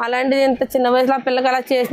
అలాంటిది ఇంత చిన్న వయసులో ఆ పిల్లకి అలా చేసి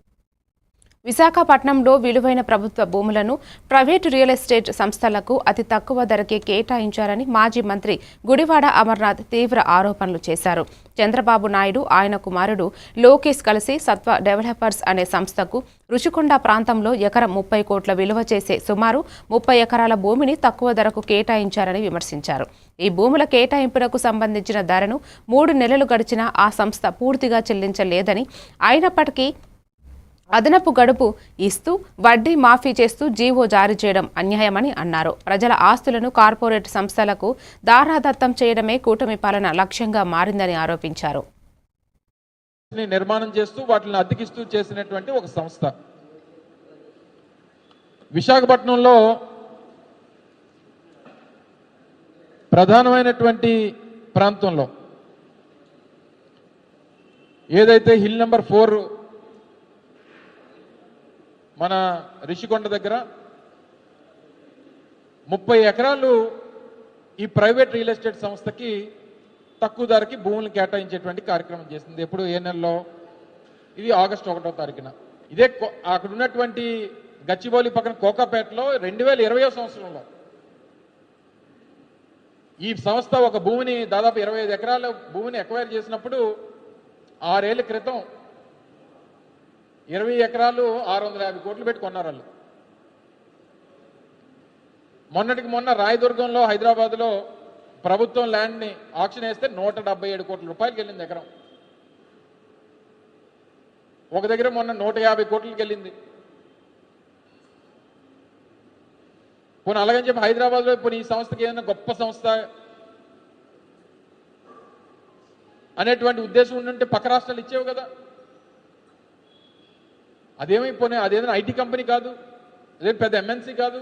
విశాఖపట్నంలో విలువైన ప్రభుత్వ భూములను ప్రైవేటు రియల్ ఎస్టేట్ సంస్థలకు అతి తక్కువ ధరకే కేటాయించారని మాజీ మంత్రి గుడివాడ అమర్నాథ్ తీవ్ర ఆరోపణలు చేశారు. చంద్రబాబు నాయుడు ఆయన కుమారుడు లోకేష్ కలిసి సత్వ డెవలపర్స్ అనే సంస్థకు రుషికొండ ప్రాంతంలో ఎకరం ముప్పై కోట్ల విలువ చేసే సుమారు ముప్పై ఎకరాల భూమిని తక్కువ ధరకు కేటాయించారని విమర్శించారు. ఈ భూముల కేటాయింపునకు సంబంధించిన ధరను మూడు నెలలు గడిచినా ఆ సంస్థ పూర్తిగా చెల్లించలేదని అయినప్పటికీ అదనపు గడుపు ఇస్తూ వడ్డీ మాఫీ చేస్తూ జీవో జారీ చేయడం అన్యాయమని అన్నారు. ప్రజల ఆస్తులను కార్పొరేట్ సంస్థలకు దారాదత్తం చేయడమే కూటమి పాలన లక్ష్యంగా మారిందని ఆరోపించారు. నిర్మాణం చేస్తూ వాటిని అద్దెకిస్తూ చేసినటువంటి ఒక సంస్థ. విశాఖపట్నంలో ప్రధానమైనటువంటి ప్రాంతంలో ఏదైతే హిల్ నెంబర్ ఫోర్ మన రిషికొండ దగ్గర ముప్పై ఎకరాలు ఈ ప్రైవేట్ రియల్ ఎస్టేట్ సంస్థకి తక్కువ ధరకి భూములు కేటాయించేటువంటి కార్యక్రమం చేసింది ఎప్పుడు? ఏ నెలలో? ఇది ఆగస్టు ఒకటో తారీఖున. ఇదే కో- అక్కడ ఉన్నటువంటి గచ్చిబౌలి పక్కన కోకాపేటలో రెండు వేల ఇరవయో సంవత్సరంలో ఈ సంస్థ ఒక భూమిని దాదాపు ఇరవై ఐదు ఎకరాల భూమిని ఎక్వైర్ చేసినప్పుడు ఆరేళ్ళ క్రితం ఇరవై ఎకరాలు ఆరు వందల యాభై కోట్లు పెట్టి కొన్నారు వాళ్ళు. మొన్నటికి మొన్న రాయదుర్గంలో హైదరాబాద్లో ప్రభుత్వం ల్యాండ్ని ఆక్షన్ వేస్తే నూట డెబ్బై ఏడు కోట్ల రూపాయలకి వెళ్ళింది ఎకరం. ఒక దగ్గర మొన్న నూట యాభై కోట్లకి వెళ్ళింది. పోనీ అలాగని చెప్పి హైదరాబాద్లో పోనీ ఈ సంస్థకి ఏదైనా గొప్ప సంస్థ అనేటువంటి ఉద్దేశం ఉండుంటే పక్క రాష్ట్రాలు ఇచ్చేవి కదా. అదేమైపోయినా అదేదైనా ఐటీ కంపెనీ కాదు అదే పెద్ద ఎంఎన్సీ కాదు.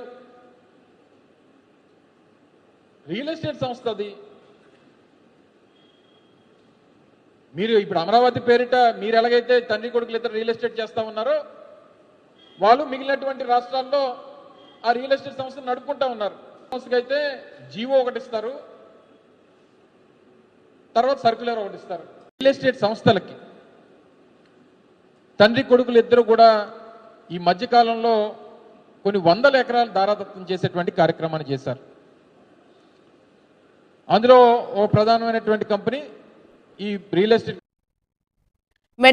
రియల్ ఎస్టేట్ సంస్థ అది. మీరు ఇప్పుడు అమరావతి పేరిట మీరు ఎలాగైతే తండ్రి కొడుకులు ఇద్దరు రియల్ ఎస్టేట్ చేస్తా ఉన్నారో వాళ్ళు మిగిలినటువంటి రాష్ట్రాల్లో ఆ రియల్ ఎస్టేట్ సంస్థను నడుపుకుంటా ఉన్నారు. సంస్థకైతే జీవో ఒకటి ఇస్తారు. తర్వాత సర్క్యులర్ ఒకటి ఇస్తారు. రియల్ ఎస్టేట్ సంస్థలకి. తండ్రి కొడుకులు ఇద్దరు కూడా ఈ మధ్యకాలంలో కొన్ని వందల ఎకరాలు దారాదత్తం చేసేటువంటి కార్యక్రమాన్ని చేశారు. అందులో ఓ ప్రధానమైనటువంటి కంపెనీ ఈ రియల్ ఎస్టేట్